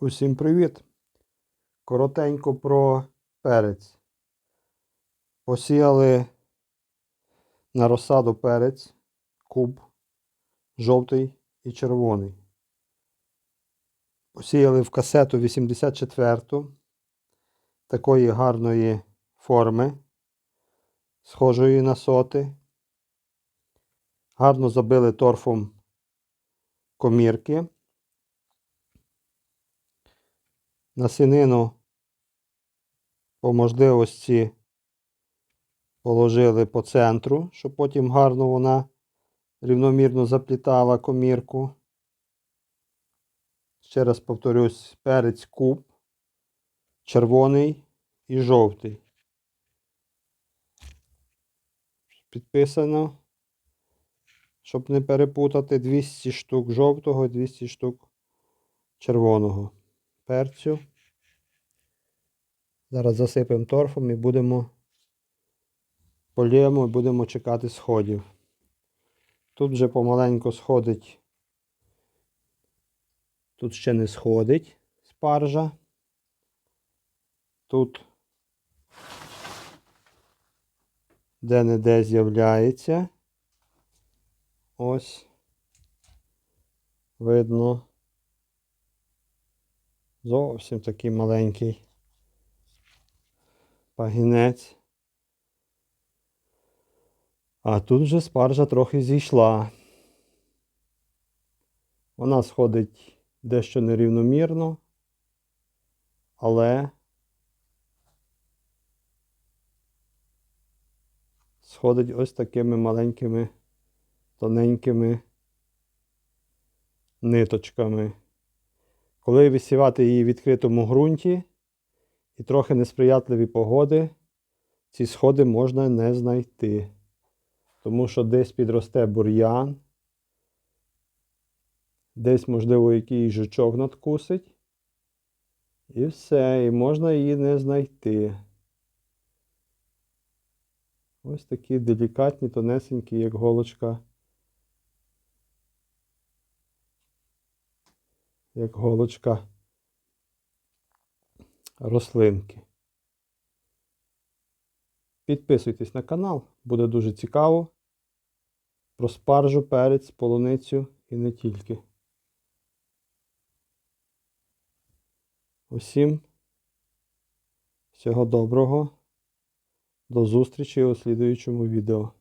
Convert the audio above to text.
Усім привіт! Коротенько про перець. Посіяли на розсаду перець, куб, жовтий і червоний. Посіяли в касету 84 такої гарної форми, схожої на соти. Гарно забили торфом комірки. Насінину по можливості положили по центру, щоб потім гарно вона рівномірно заплітала комірку. Ще раз повторюсь, перець куб, червоний і жовтий. Підписано, щоб не перепутати 200 штук жовтого і 200 штук червоного перцю. Зараз засипемо торфом і будемо полємо і будемо чекати сходів. Тут вже помаленьку сходить. Тут ще не сходить спаржа. Тут де-не-де з'являється. Ось. Видно. Зовсім такий маленький пагінець. А тут вже спаржа трохи зійшла. Вона сходить дещо нерівномірно, але сходить ось такими маленькими тоненькими ниточками. Коли висівати її в відкритому ґрунті і трохи несприятливі погоди, ці сходи можна не знайти. Тому що десь підросте бур'ян, десь, можливо, якийсь жучок надкусить. І все, і можна її не знайти. Ось такі делікатні, тонесенькі, як голочка. Як голочка рослинки. Підписуйтесь на канал, буде дуже цікаво про спаржу, перець, полуницю і не тільки. Усім всього доброго. До зустрічі у слідуючому відео.